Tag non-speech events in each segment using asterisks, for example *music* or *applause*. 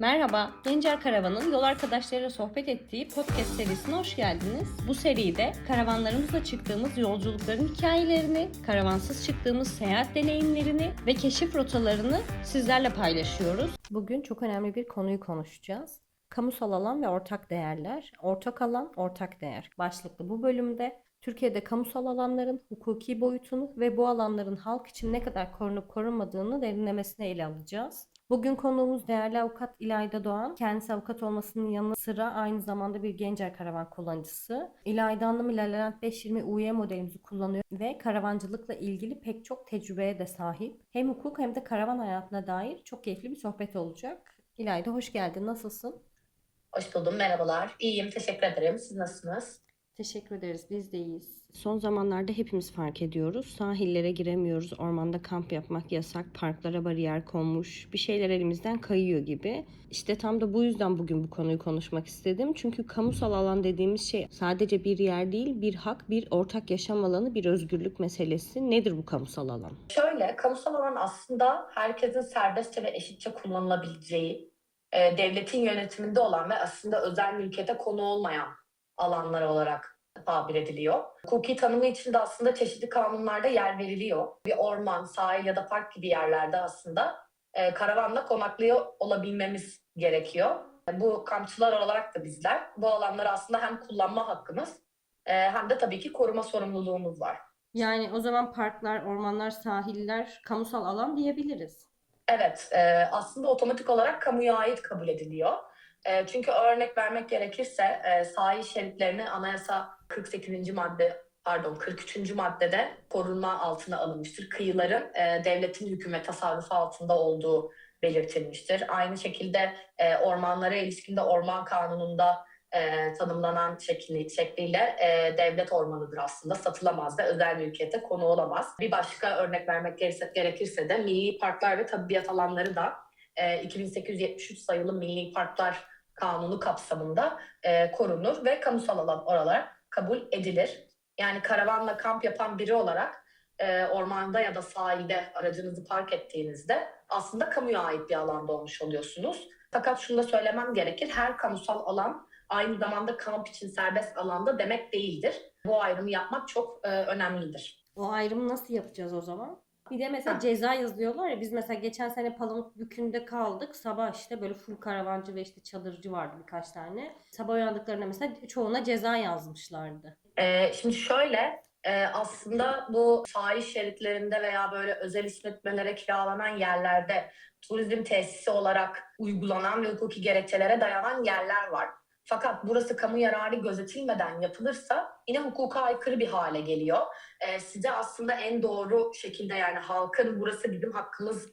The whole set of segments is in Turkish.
Merhaba, Gencer Karavan'ın yol arkadaşlarıyla sohbet ettiği podcast serisine hoş geldiniz. Bu seride karavanlarımızla çıktığımız yolculukların hikayelerini, karavansız çıktığımız seyahat deneyimlerini ve keşif rotalarını sizlerle paylaşıyoruz. Bugün çok önemli bir konuyu konuşacağız. Kamusal alan ve ortak değerler. Ortak alan, ortak değer. Başlıklı bu bölümde Türkiye'de kamusal alanların hukuki boyutunu ve bu alanların halk için ne kadar korunup korunmadığını derinlemesine ele alacağız. Bugün konuğumuz değerli avukat İlayda Doğan. Kendisi avukat olmasının yanı sıra aynı zamanda bir Gencer karavan kullanıcısı. İlayda Hanım ile Levent 520 UE modelimizi kullanıyor ve karavancılıkla ilgili pek çok tecrübeye de sahip. Hem hukuk hem de karavan hayatına dair çok keyifli bir sohbet olacak. İlayda hoş geldin. Nasılsın? Hoş buldum, merhabalar. İyiyim, teşekkür ederim. Siz nasılsınız? Teşekkür ederiz. Biz de iyiyiz. Son zamanlarda hepimiz fark ediyoruz. Sahillere giremiyoruz. Ormanda kamp yapmak yasak. Parklara bariyer konmuş. Bir şeyler elimizden kayıyor gibi. İşte tam da bu yüzden bugün bu konuyu konuşmak istedim. Çünkü kamusal alan dediğimiz şey sadece bir yer değil, bir hak, bir ortak yaşam alanı, bir özgürlük meselesi. Nedir bu kamusal alan? Şöyle, kamusal alan aslında herkesin serbestçe ve eşitçe kullanılabileceği, e, devletin yönetiminde olan ve aslında özel mülkiyete konu olmayan alanlar olarak tabir ediliyor. Hukuki tanımı için de aslında çeşitli kanunlarda yer veriliyor. Bir orman, sahil ya da park gibi yerlerde aslında e, karavanla konaklıyor olabilmemiz gerekiyor. Bu kampçılar olarak da bizler bu alanları aslında hem kullanma hakkımız e, hem de tabii ki koruma sorumluluğumuz var. Yani o zaman parklar, ormanlar, sahiller kamusal alan diyebiliriz. Evet, e, aslında otomatik olarak kamuya ait kabul ediliyor. E, çünkü örnek vermek gerekirse e, sahil şeritlerini anayasa 48. madde pardon 43. maddede korunma altına alınmıştır. Kıyıların e, devletin hüküm ve tasarrufu altında olduğu belirtilmiştir. Aynı şekilde e, ormanlara ilişkinde orman kanununda e, tanımlanan şekli, şekliyle e, devlet ormanıdır aslında. Satılamaz da özel mülkiyete konu olamaz. Bir başka örnek vermek gerekirse, gerekirse de milli parklar ve tabiat alanları da e, 2873 sayılı Milli Parklar Kanunu kapsamında e, korunur ve kamusal alan olarak kabul edilir. Yani karavanla kamp yapan biri olarak e, ormanda ya da sahilde aracınızı park ettiğinizde aslında kamuya ait bir alanda olmuş oluyorsunuz. Fakat şunu da söylemem gerekir. Her kamusal alan aynı zamanda kamp için serbest alanda demek değildir. Bu ayrımı yapmak çok e, önemlidir. O ayrımı nasıl yapacağız o zaman? Bir de mesela Ha. ceza yazıyorlar ya biz mesela geçen sene Palamutbükü'nde kaldık. Sabah işte böyle full karavancı ve işte çadırcı vardı birkaç tane. Sabah uyandıklarında mesela çoğuna ceza yazmışlardı. E, şimdi şöyle e, aslında bu sahil şeritlerinde veya böyle özel işletmelere kiralanan yerlerde turizm tesisi olarak uygulanan ve hukuki gerekçelere dayanan yerler var. Fakat burası kamu yararı gözetilmeden yapılırsa yine hukuka aykırı bir hale geliyor. Ee, size aslında en doğru şekilde yani halkın burası bizim hakkımız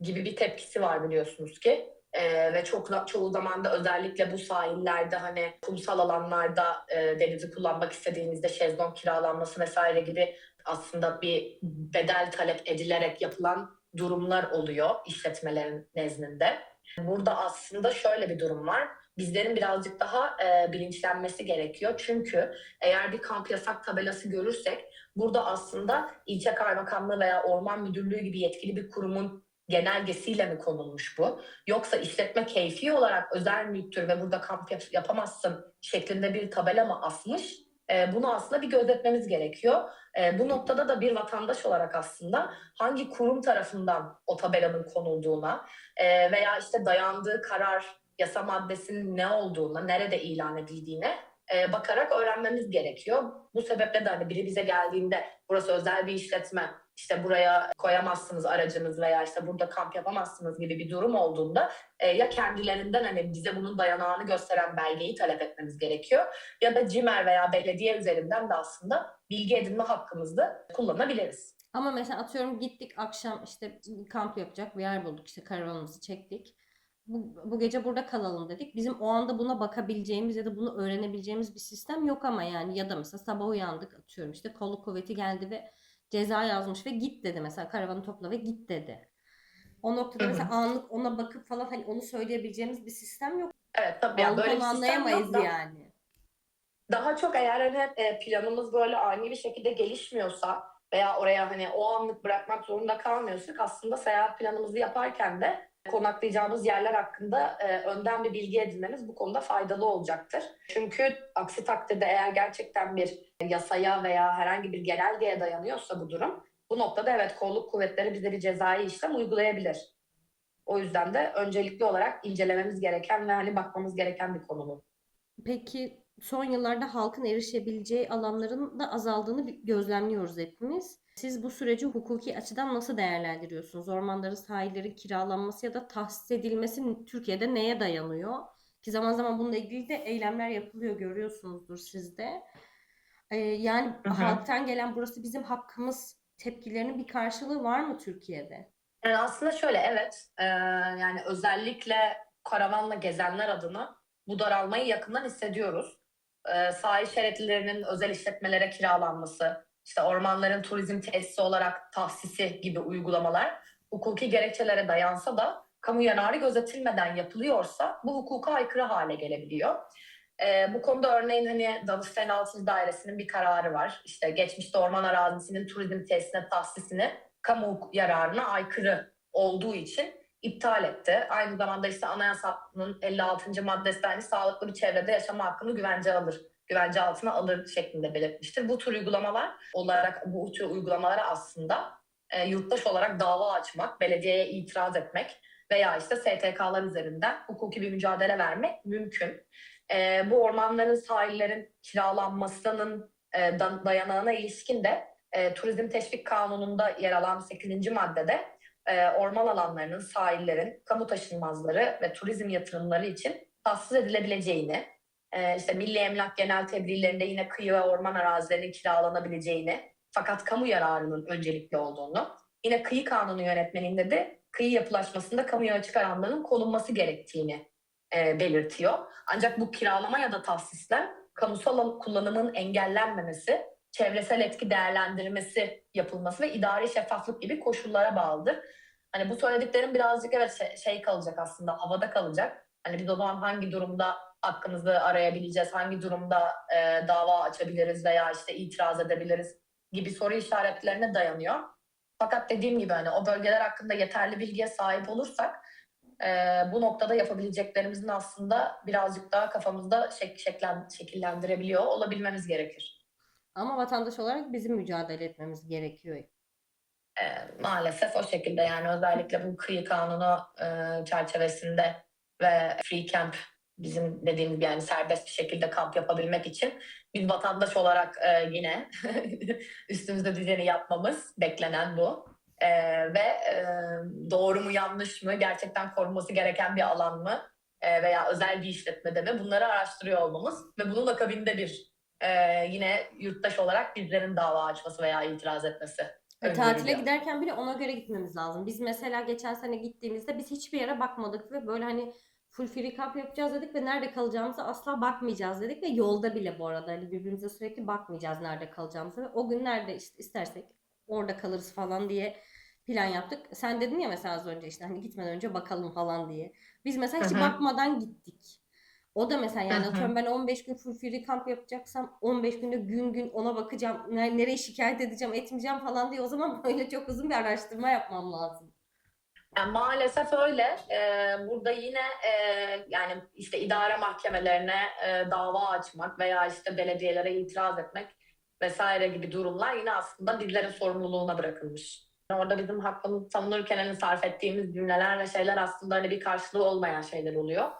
gibi bir tepkisi var biliyorsunuz ki. Ee, ve çok çoğu zaman da özellikle bu sahillerde hani kumsal alanlarda e, denizi kullanmak istediğinizde şezlong kiralanması vesaire gibi aslında bir bedel talep edilerek yapılan durumlar oluyor işletmelerin nezdinde. Burada aslında şöyle bir durum var bizlerin birazcık daha e, bilinçlenmesi gerekiyor. Çünkü eğer bir kamp yasak tabelası görürsek burada aslında ilçe kaymakamlığı veya orman müdürlüğü gibi yetkili bir kurumun genelgesiyle mi konulmuş bu? Yoksa işletme keyfi olarak özel mülktür ve burada kamp yap- yapamazsın şeklinde bir tabela mı asmış? E, bunu aslında bir gözetmemiz gerekiyor. E, bu noktada da bir vatandaş olarak aslında hangi kurum tarafından o tabelanın konulduğuna e, veya işte dayandığı karar yasa maddesinin ne olduğuna, nerede ilan edildiğine e, bakarak öğrenmemiz gerekiyor. Bu sebeple de hani biri bize geldiğinde burası özel bir işletme, işte buraya koyamazsınız aracınız veya işte burada kamp yapamazsınız gibi bir durum olduğunda e, ya kendilerinden hani bize bunun dayanağını gösteren belgeyi talep etmemiz gerekiyor ya da CİMER veya belediye üzerinden de aslında bilgi edinme hakkımızı kullanabiliriz. Ama mesela atıyorum gittik akşam işte kamp yapacak bir yer bulduk işte karavanımızı çektik. Bu, bu gece burada kalalım dedik. Bizim o anda buna bakabileceğimiz ya da bunu öğrenebileceğimiz bir sistem yok ama yani ya da mesela sabah uyandık atıyorum işte kolluk kuvveti geldi ve ceza yazmış ve git dedi mesela karavanı topla ve git dedi. O noktada Hı hı. mesela anlık ona bakıp falan hani onu söyleyebileceğimiz bir sistem yok. Evet tabii yani böyle bir sistem yok anlayamayız da yani. daha çok eğer hani e, planımız böyle ani bir şekilde gelişmiyorsa veya oraya hani o anlık bırakmak zorunda kalmıyorsak aslında seyahat planımızı yaparken de konaklayacağımız yerler hakkında e, önden bir bilgi edinmemiz bu konuda faydalı olacaktır. Çünkü aksi takdirde eğer gerçekten bir yasaya veya herhangi bir genelgeye dayanıyorsa bu durum, bu noktada evet kolluk kuvvetleri bize bir cezai işlem uygulayabilir. O yüzden de öncelikli olarak incelememiz gereken ve hani bakmamız gereken bir konu bu. Peki son yıllarda halkın erişebileceği alanların da azaldığını gözlemliyoruz hepimiz. Siz bu süreci hukuki açıdan nasıl değerlendiriyorsunuz? Ormanların, sahillerin kiralanması ya da tahsis edilmesi Türkiye'de neye dayanıyor? Ki zaman zaman bununla ilgili de eylemler yapılıyor görüyorsunuzdur siz de. Ee, yani Hı hı. halktan gelen burası bizim hakkımız tepkilerinin bir karşılığı var mı Türkiye'de? Yani aslında şöyle evet e, yani özellikle karavanla gezenler adına bu daralmayı yakından hissediyoruz. E, sahil şeritlerinin özel işletmelere kiralanması, işte ormanların turizm tesisi olarak tahsisi gibi uygulamalar hukuki gerekçelere dayansa da kamu yararı gözetilmeden yapılıyorsa bu hukuka aykırı hale gelebiliyor. E, bu konuda örneğin hani Danıştay 6. Dairesi'nin bir kararı var. İşte geçmişte orman arazisinin turizm tesisine tahsisini kamu yararına aykırı olduğu için iptal etti. Aynı zamanda işte anayasanın 56. maddesi de hani sağlıklı bir çevrede yaşama hakkını güvence alır, güvence altına alır şeklinde belirtmiştir. Bu tür uygulamalar olarak bu tür uygulamalara aslında e, yurttaş olarak dava açmak, belediyeye itiraz etmek veya işte STK'lar üzerinden hukuki bir mücadele vermek mümkün. E, bu ormanların, sahillerin kiralanmasının e, da- dayanağına ilişkin de e, Turizm Teşvik Kanunu'nda yer alan 8. maddede e, orman alanlarının, sahillerin, kamu taşınmazları ve turizm yatırımları için tahsis edilebileceğini, e, işte Milli Emlak Genel Tebliğlerinde yine kıyı ve orman arazilerinin kiralanabileceğini, fakat kamu yararının öncelikli olduğunu, yine kıyı kanunu yönetmeninde de kıyı yapılaşmasında kamuya açık alanların konulması gerektiğini e, belirtiyor. Ancak bu kiralama ya da tahsisler kamusal kullanımın engellenmemesi çevresel etki değerlendirmesi yapılması ve idari şeffaflık gibi koşullara bağlıdır. Hani bu söylediklerim birazcık evet şey, şey kalacak aslında havada kalacak. Hani biz o zaman hangi durumda hakkımızı arayabileceğiz, hangi durumda e, dava açabiliriz veya işte itiraz edebiliriz gibi soru işaretlerine dayanıyor. Fakat dediğim gibi hani o bölgeler hakkında yeterli bilgiye sahip olursak e, bu noktada yapabileceklerimizin aslında birazcık daha kafamızda şek, şeklen, şekillendirebiliyor olabilmemiz gerekir. Ama vatandaş olarak bizim mücadele etmemiz gerekiyor. E, maalesef o şekilde yani özellikle bu kıyı kanunu e, çerçevesinde ve free camp bizim dediğimiz yani serbest bir şekilde kamp yapabilmek için biz vatandaş olarak e, yine *laughs* üstümüzde düzeni yapmamız beklenen bu. E, ve e, doğru mu yanlış mı gerçekten korunması gereken bir alan mı e, veya özel bir işletmede mi bunları araştırıyor olmamız ve bunun akabinde bir e, yine yurttaş olarak bizlerin dava açması veya itiraz etmesi E, tatile giderken bile ona göre gitmemiz lazım. Biz mesela geçen sene gittiğimizde biz hiçbir yere bakmadık ve böyle hani full free camp yapacağız dedik ve nerede kalacağımıza asla bakmayacağız dedik ve yolda bile bu arada hani birbirimize sürekli bakmayacağız nerede kalacağımıza ve o gün nerede işte istersek orada kalırız falan diye plan yaptık. Sen dedin ya mesela az önce işte hani gitmeden önce bakalım falan diye. Biz mesela hiç bakmadan gittik. O da mesela yani hı. atıyorum ben 15 gün full free camp yapacaksam 15 günde gün gün ona bakacağım. ne- Nereye şikayet edeceğim, etmeyeceğim falan diye o zaman *laughs* böyle çok uzun bir araştırma yapmam lazım. Yani maalesef öyle. Ee, burada yine e, yani işte idare mahkemelerine e, dava açmak veya işte belediyelere itiraz etmek vesaire gibi durumlar yine aslında bizlerin sorumluluğuna bırakılmış. Orada bizim hakkımız savunurken hani sarf ettiğimiz cümleler ve şeyler aslında hani bir karşılığı olmayan şeyler oluyor.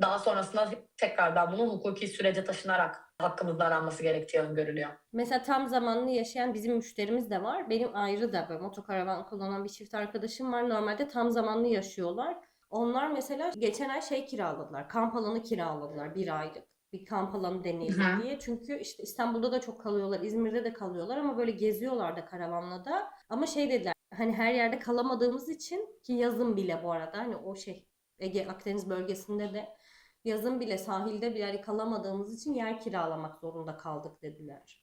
Daha sonrasında tekrardan bunun hukuki sürece taşınarak hakkımızın aranması gerektiği öngörülüyor. Mesela tam zamanlı yaşayan bizim müşterimiz de var. Benim ayrı da böyle motokaravan kullanan bir çift arkadaşım var. Normalde tam zamanlı yaşıyorlar. Onlar mesela geçen ay şey kiraladılar. Kamp alanı kiraladılar bir aylık. Bir kamp alanı deneyelim diye. Çünkü işte İstanbul'da da çok kalıyorlar, İzmir'de de kalıyorlar ama böyle geziyorlar da karavanla da. Ama şey dediler hani her yerde kalamadığımız için ki yazın bile bu arada hani o şey Ege Akdeniz bölgesinde de yazın bile sahilde bile hani kalamadığımız için yer kiralamak zorunda kaldık dediler.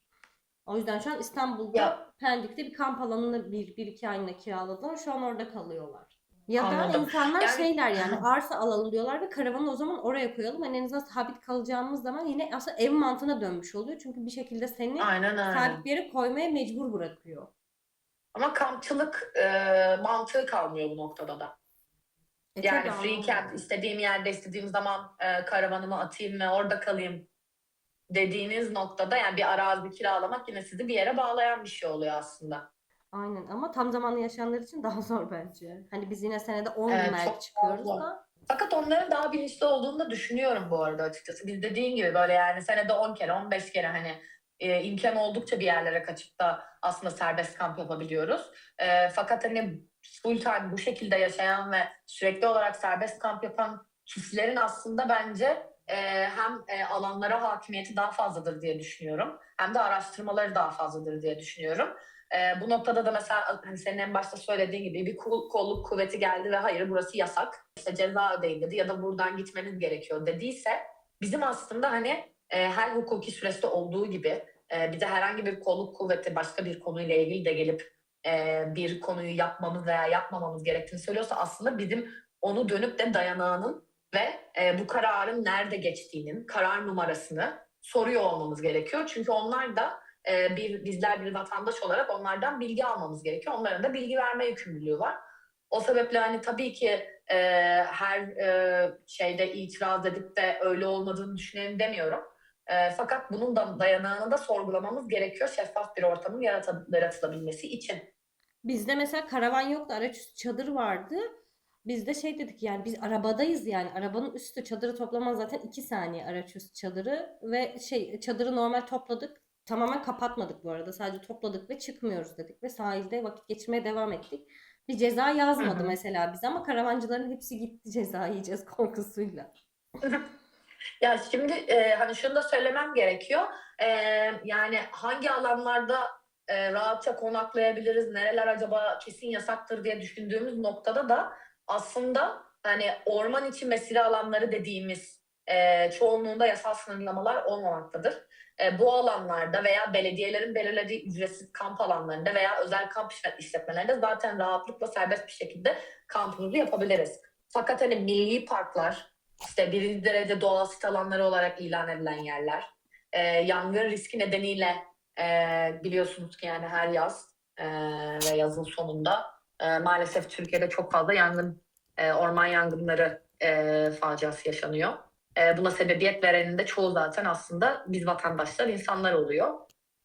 O yüzden şu an İstanbul'da Ya. Pendik'te bir kamp alanını bir, bir iki aylığına kiraladılar. Şu an orada kalıyorlar. Ya da insanlar Yani- şeyler yani *laughs* arsa alalım diyorlar ve karavanı o zaman oraya koyalım. Hani en azından sabit kalacağımız zaman yine aslında ev mantığına dönmüş oluyor. Çünkü bir şekilde seni Aynen öyle. sabit bir yere koymaya mecbur bırakıyor. Ama kampçılık e, mantığı kalmıyor bu noktada da. E, Yani free camp istediğim yerde istediğim zaman e, karavanımı atayım ve orada kalayım dediğiniz noktada yani bir arazi kiralamak yine sizi bir yere bağlayan bir şey oluyor aslında. Aynen ama tam zamanlı yaşayanlar için daha *laughs* zor bence. Hani biz yine senede 10 Evet, çok çıkıyoruz da. Fakat onların daha bilinçli olduğunu da düşünüyorum bu arada açıkçası. Biz dediğin gibi böyle yani senede 10 kere 15 kere hani e, imkan oldukça bir yerlere kaçıp da aslında serbest kamp yapabiliyoruz. E, fakat hani full bu şekilde yaşayan ve sürekli olarak serbest kamp yapan kişilerin aslında bence e, hem e, alanlara hakimiyeti daha fazladır diye düşünüyorum. Hem de araştırmaları daha fazladır diye düşünüyorum. E, bu noktada da mesela hani senin en başta söylediğin gibi bir kol- kolluk kuvveti geldi ve hayır burası yasak işte ceza ödeyin dedi ya da buradan gitmeniz gerekiyor dediyse bizim aslında hani e, her hukuki süreçte olduğu gibi e, bize herhangi bir kolluk kuvveti başka bir konuyla ilgili de gelip bir konuyu yapmamız veya yapmamamız gerektiğini söylüyorsa aslında bizim onu dönüp de dayanağının ve bu kararın nerede geçtiğinin karar numarasını soruyor olmamız gerekiyor. Çünkü onlar da bir bizler bir vatandaş olarak onlardan bilgi almamız gerekiyor. Onların da bilgi verme yükümlülüğü var. O sebeple hani tabii ki e, her e, şeyde itiraz edip de öyle olmadığını düşünelim demiyorum. E, fakat bunun da dayanağını da sorgulamamız gerekiyor şeffaf bir ortamın yaratılabilmesi için. Bizde mesela karavan yoktu. Araçüstü çadır vardı. Biz de şey dedik yani biz arabadayız yani. Arabanın üstü çadırı toplaman zaten 2 saniye araçüstü çadırı. Ve şey çadırı normal topladık. Tamamen kapatmadık bu arada. Sadece topladık ve çıkmıyoruz dedik. Ve sahilde vakit geçirmeye devam ettik. Bir ceza yazmadı Hı hı. mesela bize ama karavancıların hepsi gitti ceza yiyeceğiz *laughs* korkusuyla. *laughs* Ya şimdi e, hani şunu da söylemem gerekiyor. E, yani hangi alanlarda e, rahatça konaklayabiliriz, nereler acaba kesin yasaktır diye düşündüğümüz noktada da aslında hani orman içi mesire alanları dediğimiz e, çoğunluğunda yasal sınırlamalar olmamaktadır. E, bu alanlarda veya belediyelerin belirlediği ücretsiz kamp alanlarında veya özel kamp işlet- işletmelerinde zaten rahatlıkla serbest bir şekilde kampımızı yapabiliriz. Fakat hani milli parklar, işte birinci derece doğal sit alanları olarak ilan edilen yerler. Ee, yangın riski nedeniyle e, biliyorsunuz ki yani her yaz e, ve yazın sonunda e, maalesef Türkiye'de çok fazla yangın, e, orman yangınları e, faciası yaşanıyor. E, buna sebebiyet verenin de çoğu zaten aslında biz vatandaşlar, insanlar oluyor.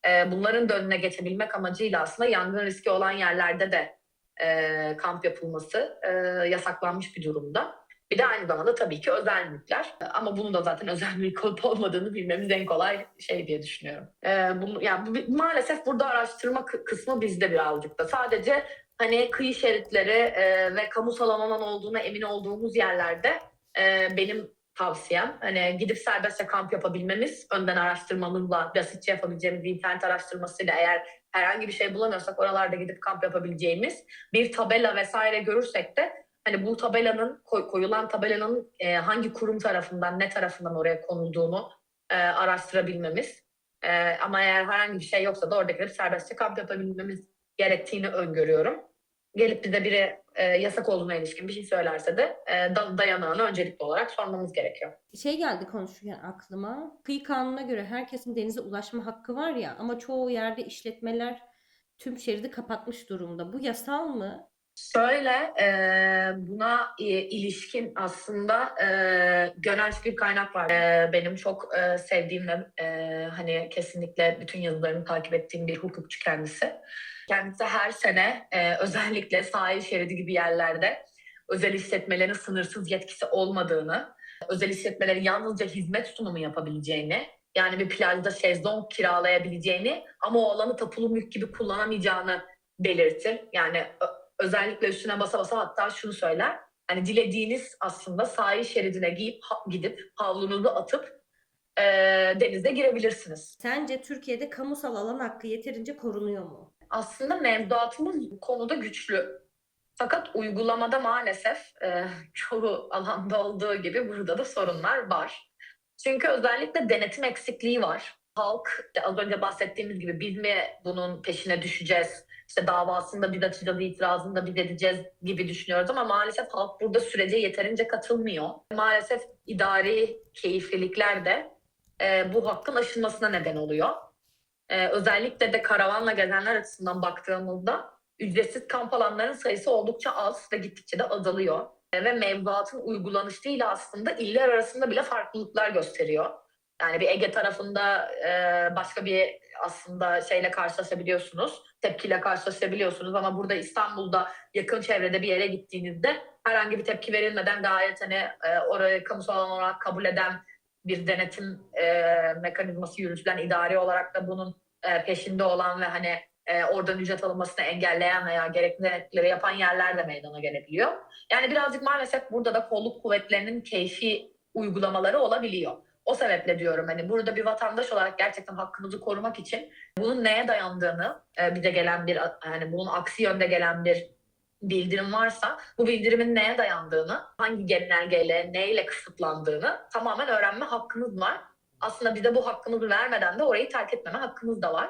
E, bunların da önüne geçebilmek amacıyla aslında yangın riski olan yerlerde de e, kamp yapılması e, yasaklanmış bir durumda. Bir de aynı zamanda tabii ki özel mülkler. Ama bunu da zaten *laughs* özel mülk olup olmadığını bilmemiz en kolay şey diye düşünüyorum. Ee, bunu, yani bu- maalesef burada araştırma kı- kısmı bizde birazcık da. Sadece hani kıyı şeritleri e, ve kamusal alan olduğuna emin olduğumuz yerlerde e, benim tavsiyem hani gidip serbestçe kamp yapabilmemiz, önden araştırmamızla, basitçe yapabileceğimiz internet araştırmasıyla eğer herhangi bir şey bulamıyorsak oralarda gidip kamp yapabileceğimiz bir tabela vesaire görürsek de hani bu tabelanın koy- koyulan tabelanın e, hangi kurum tarafından ne tarafından oraya konulduğunu e, araştırabilmemiz E, ama eğer herhangi bir şey yoksa da orada gelip serbestçe kamp yapabilmemiz gerektiğini öngörüyorum. Gelip bize biri e, yasak olduğuna ilişkin bir şey söylerse de e, da- dayanağını öncelikli olarak sormamız gerekiyor. Şey geldi konuşurken aklıma. Kıyı kanununa göre herkesin denize ulaşma hakkı var ya ama çoğu yerde işletmeler tüm şeridi kapatmış durumda. Bu yasal mı? Şöyle e, buna e, ilişkin aslında e, Gönenç bir kaynak var. E, benim çok e, sevdiğim ve e, hani kesinlikle bütün yazılarını takip ettiğim bir hukukçu kendisi. Kendisi her sene e, özellikle sahil şeridi gibi yerlerde özel işletmelerin sınırsız yetkisi olmadığını, özel işletmelerin yalnızca hizmet sunumu yapabileceğini, yani bir plajda şezlong kiralayabileceğini ama o alanı tapulu mülk gibi kullanamayacağını belirtir. Yani özellikle üstüne basa basa hatta şunu söyler. Hani dilediğiniz aslında sahil şeridine giyip ha- gidip havlunuzu atıp e, denize girebilirsiniz. Sence Türkiye'de kamusal alan hakkı yeterince korunuyor mu? Aslında mevduatımız bu konuda güçlü. Fakat uygulamada maalesef e, çoğu alanda olduğu gibi burada da sorunlar var. Çünkü özellikle denetim eksikliği var. Halk az önce bahsettiğimiz gibi biz mi bunun peşine düşeceğiz? İşte davasında biz açacağız, itirazında biz edeceğiz gibi düşünüyoruz ama maalesef halk burada sürece yeterince katılmıyor. Maalesef idari keyiflilikler de e, bu hakkın aşılmasına neden oluyor. Ee, özellikle de karavanla gezenler açısından baktığımızda ücretsiz kamp alanlarının sayısı oldukça az ve gittikçe de azalıyor. e, ve mevduatın uygulanışıyla aslında iller arasında bile farklılıklar gösteriyor. Yani bir Ege tarafında e, başka bir aslında şeyle karşılaşabiliyorsunuz, tepkiyle karşılaşabiliyorsunuz ama burada İstanbul'da yakın çevrede bir yere gittiğinizde herhangi bir tepki verilmeden gayet hani e, orayı kamusal olarak kabul eden bir denetim e, mekanizması yürütülen idari olarak da bunun e, peşinde olan ve hani e, oradan ücret alınmasını engelleyen veya gerekli denetleri yapan yerler de meydana gelebiliyor. Yani birazcık maalesef burada da kolluk kuvvetlerinin keyfi uygulamaları olabiliyor. O sebeple diyorum hani burada bir vatandaş olarak gerçekten hakkımızı korumak için bunun neye dayandığını e, bize gelen bir yani bunun aksi yönde gelen bir bildirim varsa bu bildirimin neye dayandığını, hangi genelgeyle, neyle kısıtlandığını tamamen öğrenme hakkımız var. Aslında bize bu hakkımızı vermeden de orayı terk etmeme hakkımız da var.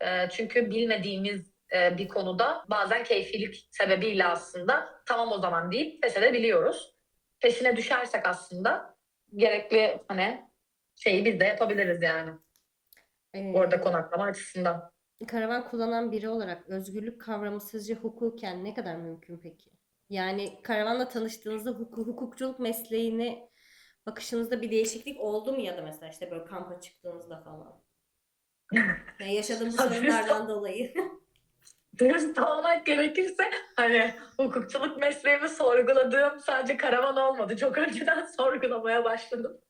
E, çünkü bilmediğimiz e, bir konuda bazen keyfilik sebebiyle aslında tamam o zaman deyip pes edebiliyoruz. Peşine düşersek aslında gerekli hani şeyi biz de yapabiliriz yani Ee, orada konaklama açısından. Karavan kullanan biri olarak özgürlük kavramı sizce hukuken ne kadar mümkün peki? Yani karavanla tanıştığınızda huku- hukukçuluk mesleğine bakışınızda bir değişiklik oldu mu ya da mesela işte böyle kampa çıktığınızda falan? *laughs* Yani yaşadığımız sorunlardan dolayı. *laughs* Dürüst *laughs* olmak gerekirse hani hukukçuluk mesleğimi sorguladığım sadece karavan olmadı. Çok önceden *laughs* sorgulamaya başladım.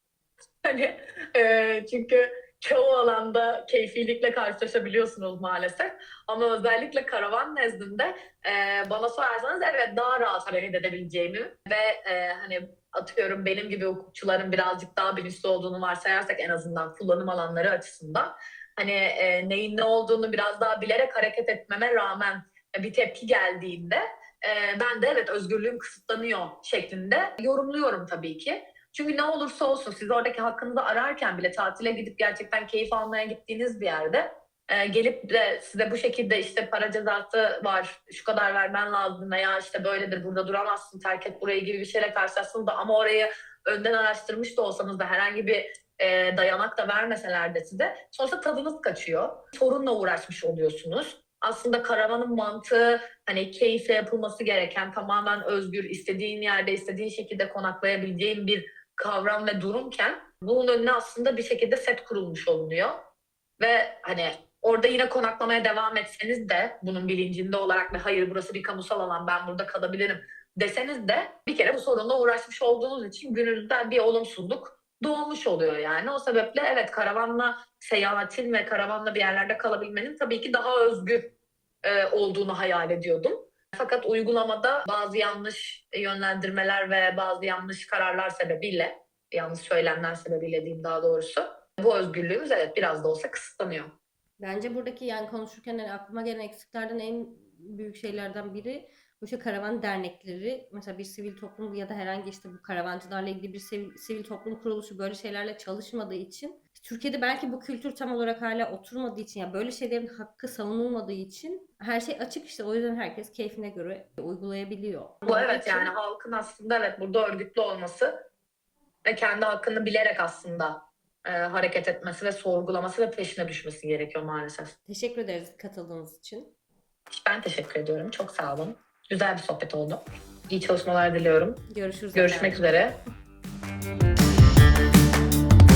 Hani e, çünkü çoğu alanda keyfilikle karşılaşabiliyorsunuz maalesef. Ama özellikle karavan nezdinde e, bana sorarsanız evet daha rahat hareket edebileceğimi ve e, hani atıyorum benim gibi hukukçuların birazcık daha bilinçli olduğunu varsayarsak en azından kullanım alanları açısından hani e, neyin ne olduğunu biraz daha bilerek hareket etmeme rağmen bir tepki geldiğinde e, ben de evet özgürlüğüm kısıtlanıyor şeklinde yorumluyorum tabii ki. Çünkü ne olursa olsun siz oradaki hakkınızı ararken bile tatile gidip gerçekten keyif almaya gittiğiniz bir yerde e, gelip de size bu şekilde işte para cezası var, şu kadar vermen lazım veya işte böyledir burada duramazsın terk et burayı gibi bir şeyle karşılaştığınızda ama orayı önden araştırmış da olsanız da herhangi bir e, dayanak da vermeseler de size sonuçta tadınız kaçıyor. Sorunla uğraşmış oluyorsunuz. Aslında karavanın mantığı hani keyifle yapılması gereken tamamen özgür, istediğin yerde istediğin şekilde konaklayabileceğin bir kavram ve durumken bunun önüne aslında bir şekilde set kurulmuş olunuyor. Ve hani orada yine konaklamaya devam etseniz de bunun bilincinde olarak ve hayır burası bir kamusal alan ben burada kalabilirim deseniz de bir kere bu sorunla uğraşmış olduğunuz için gününüzden bir olumsuzluk doğmuş oluyor yani. O sebeple evet karavanla seyahatin ve karavanla bir yerlerde kalabilmenin tabii ki daha özgür e, olduğunu hayal ediyordum. Fakat uygulamada bazı yanlış yönlendirmeler ve bazı yanlış kararlar sebebiyle, yanlış söylemler sebebiyle diyeyim daha doğrusu, bu özgürlüğümüz evet biraz da olsa kısıtlanıyor. Bence buradaki yani konuşurken aklıma gelen eksiklerden en büyük şeylerden biri bu işte karavan dernekleri mesela bir sivil toplum ya da herhangi işte bu karavancılarla ilgili bir sivil, sivil toplum kuruluşu böyle şeylerle çalışmadığı için Türkiye'de belki bu kültür tam olarak hala oturmadığı için ya böyle şeylerin hakkı savunulmadığı için her şey açık işte o yüzden herkes keyfine göre uygulayabiliyor. Bu evet için- yani halkın aslında evet burada örgütlü olması ve kendi hakkını bilerek aslında e, hareket etmesi ve sorgulaması ve peşine düşmesi gerekiyor maalesef. Teşekkür ederiz katıldığınız için. Ben teşekkür ediyorum. Çok sağ olun. Güzel bir sohbet oldu. İyi çalışmalar diliyorum. Görüşürüz. Görüşmek efendim. üzere. *laughs*